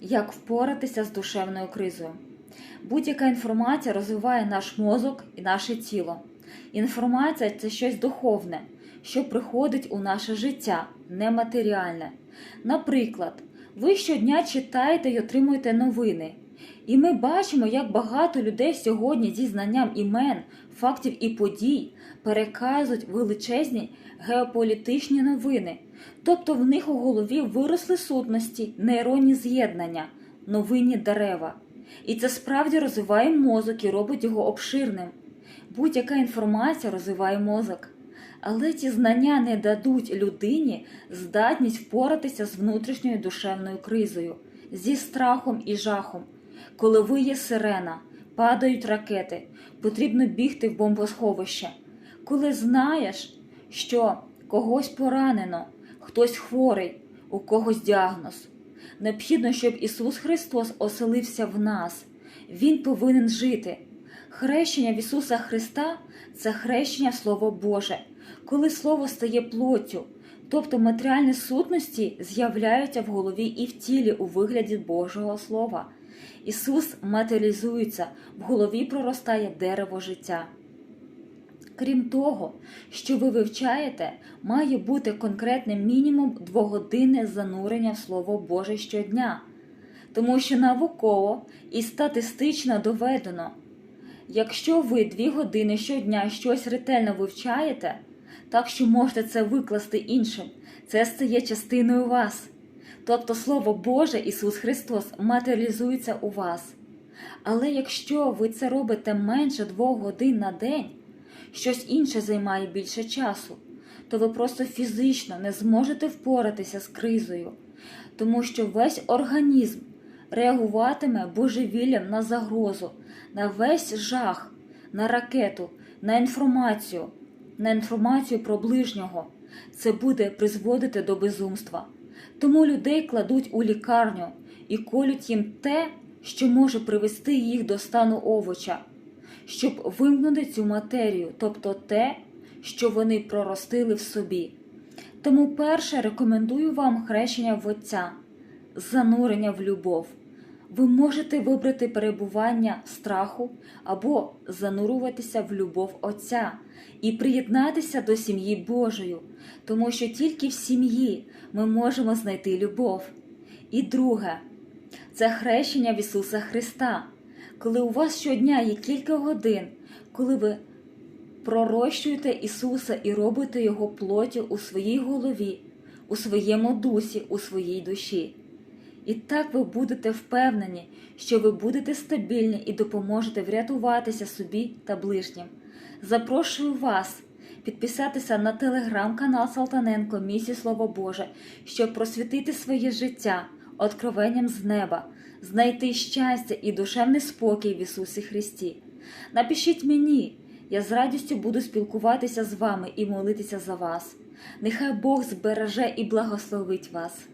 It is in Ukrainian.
як впоратися з душевною кризою. Будь-яка інформація розвиває наш мозок і наше тіло. Інформація це щось духовне, що приходить у наше життя, нематеріальне. Наприклад, ви щодня читаєте і отримуєте новини. І ми бачимо, як багато людей сьогодні зі знанням імен, фактів і подій переказують величезні геополітичні новини. Тобто в них у голові виросли сутності, нейронні з'єднання, новинні дерева. І це справді розвиває мозок і робить його обширним. Будь-яка інформація розвиває мозок. Але ці знання не дадуть людині здатність впоратися з внутрішньою душевною кризою, зі страхом і жахом. Коли виє сирена, падають ракети, потрібно бігти в бомбосховище. Коли знаєш, що когось поранено, хтось хворий, у когось діагноз. Необхідно, щоб Ісус Христос оселився в нас. Він повинен жити. Хрещення в Ісуса Христа це хрещення Слово Боже, коли Слово стає плоттю, тобто матеріальні сутності з'являються в голові і в тілі у вигляді Божого Слова. Ісус матеріалізується, в голові проростає дерево життя. Крім того, що ви вивчаєте, має бути конкретним мінімум двогодинне занурення в Слово Боже щодня, тому що науково і статистично доведено, якщо ви дві години щодня щось ретельно вивчаєте, так що можете це викласти іншим, це стає частиною вас. Тобто Слово Боже Ісус Христос матеріалізується у вас. Але якщо ви це робите менше двох годин на день, щось інше займає більше часу, то ви просто фізично не зможете впоратися з кризою, тому що весь організм реагуватиме божевіллям на загрозу, на весь жах, на ракету, на інформацію, на інформацію про ближнього. Це буде призводити до безумства. Тому людей кладуть у лікарню і колють їм те, що може привести їх до стану овоча щоб вимкнути цю матерію, тобто те, що вони проростили в собі. Тому перше рекомендую вам хрещення в Отця, занурення в любов. Ви можете вибрати перебування страху або занурюватися в любов Отця і приєднатися до сім'ї Божої, тому що тільки в сім'ї ми можемо знайти любов. І друге це хрещення в Ісуса Христа коли у вас щодня є кілька годин, коли ви пророщуєте Ісуса і робите Його плоттю у своїй голові, у своєму дусі, у своїй душі. І так ви будете впевнені, що ви будете стабільні і допоможете врятуватися собі та ближнім. Запрошую вас підписатися на телеграм-канал Салтаненко Місі Слово Боже, щоб просвітити своє життя откровенням з неба, знайти щастя і душевний спокій в Ісусі Христі. Напишіть мені, я з радістю буду спілкуватися з вами і молитися за вас. Нехай Бог збереже і благословить вас.